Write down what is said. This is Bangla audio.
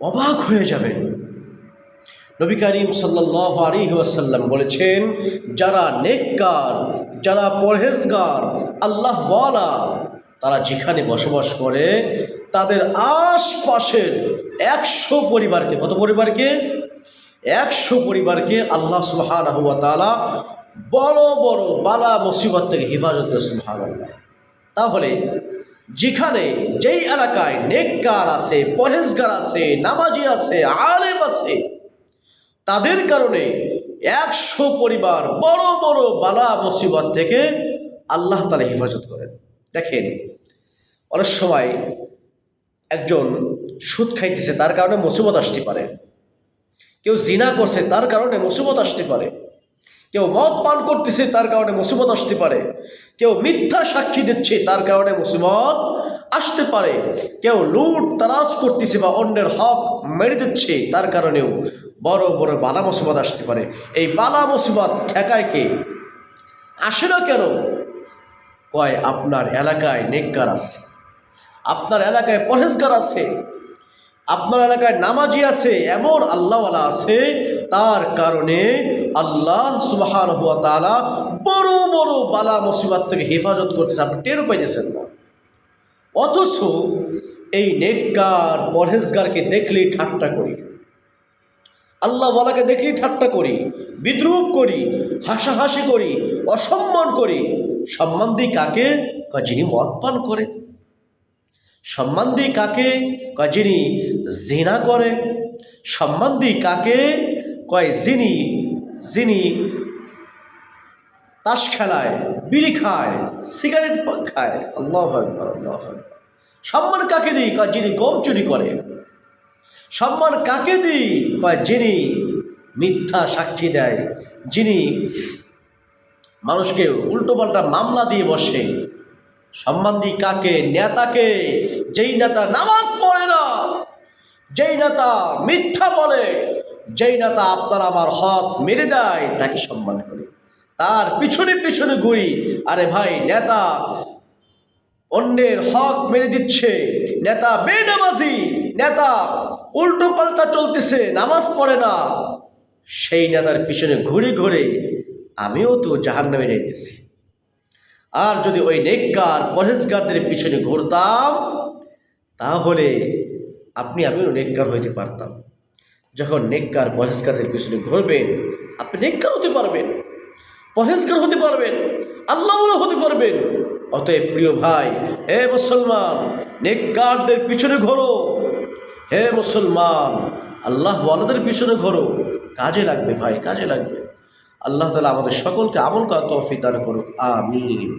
অবাক হয়ে যাবেন নবী করিম সাল্লাহ আলী বলেছেন, যারা নেককার, যারা পরহেজগার আল্লাহ ওয়ালা তারা যেখানে বসবাস করে, তাদের আশপাশের একশো পরিবারকে, কত পরিবারকে? একশো পরিবারকে আল্লাহ সুবহানাহু ওয়া তাআলা বড় বড় বালা মুসিবত থেকে হেফাজত করে সুবহানাল্লাহ। তাহলে যেখানে যেই এলাকায় নেককার আছে পরেজগার আছে, নামাজি আছে, আলেম আছে, তাদের কারণে একশো পরিবার বড় বড় বালা মুসিবত থেকে আল্লাহ তালা হেফাজত করেন। দেখেন, অনেক সময় একজন সুদ খাইতেছে, তার কারণে মুসিবত আসতে পারে। কেউ জিনা করছে, তার কারণে মুসিবত আসতে পারে। কেউ মদ পান করতেছে, তার কারণে মুসিবত আসতে পারে। কেউ মিথ্যা সাক্ষী দিচ্ছে, তার কারণে মুসিবত আসতে পারে। কেউ লুট তারাস করতেছে বা অন্যের হক মেরে দিচ্ছে, তার কারণেও বড় বড় বালা মুসিবত আসতে পারে। এই বালা মুসিবত ঠেকায় কে? আসে না কেন? কয়, আপনার এলাকায় নেককার আছে। আপনার এলাকায় পরহেজগার আছে। আপনার এলাকায় নামাজি আছে, এমন আল্লাহওয়ালা আছে, তার কারণে আল্লাহ সুবাহান হুয়া তালা বড় বড় বালা মুসিবত থেকে হেফাজত করতেছে, আপনি টেরও পাইতেছেন না। অথচ এই নেককার পরহেজগারকে দেখলেই ঠাট্টা করি। আল্লাহওয়ালাকে দেখলেই ঠাট্টা করি, বিদ্রুপ করি, হাসাহাসি করি, অসম্মান করি। সম্মান দিই কাকে? যিনি মদ পান করে। সম্মান দিই কাকে? কয়, যিনি জিনা করে সম্মান দিই কাকে? কয়, যিনি যিনি তাস খেলায়, বিড়ি খায়, সিগারেট খায়। আল্লাহ আল্লাহ। সম্মান কাকে দিই? কয়, যিনি গম চুরি করে। সম্মান কাকে দিই? কয়, যিনি মিথ্যা সাক্ষী দেয়। যিনি মানুষকে উল্টোপাল্টা মামলা দিয়ে বসে। সম্মান কাকে? নেতাকে। যেই নেতা নামাজ পড়ে না, যেই নেতা মিথ্যা বলে, যেই নেতা আপনার আমার হক মেরে দেয়, তাকে সম্মান করি। তার পিছনে পিছনে ঘুরি। আরে ভাই, নেতা অন্যের হক মেরে দিচ্ছে। নেতা বেনামাজি, নেতা উল্টো পাল্টা চলতেছে, নামাজ পড়ে না। সেই নেতার পিছনে ঘুরে ঘুরে আমিও তো জাহান নামে যাইতেছি। আর যদি ওই নেককার পরহেজগারদের পিছনে ঘুরতাম, তাহলে আপনি, আমিও নেককার হইতে পারতাম। যখন নেককার পরহেজগারদের পিছনে ঘুরবেন, আপনি নেককার হতে পারবেন, পরহেজগার হতে পারবেন আল্লাহ হতে পারবেন। অতএব প্রিয় ভাই, হে মুসলমান, নেককারদের পিছনে ঘোরো। হে মুসলমান আল্লাহ ওয়ালাদের পিছনে ঘোরো। কাজে লাগবে ভাই, কাজে লাগবে। আল্লাহ তালা আমাদের সকলকে আমল করা তৌফিক দান করুক আমিন।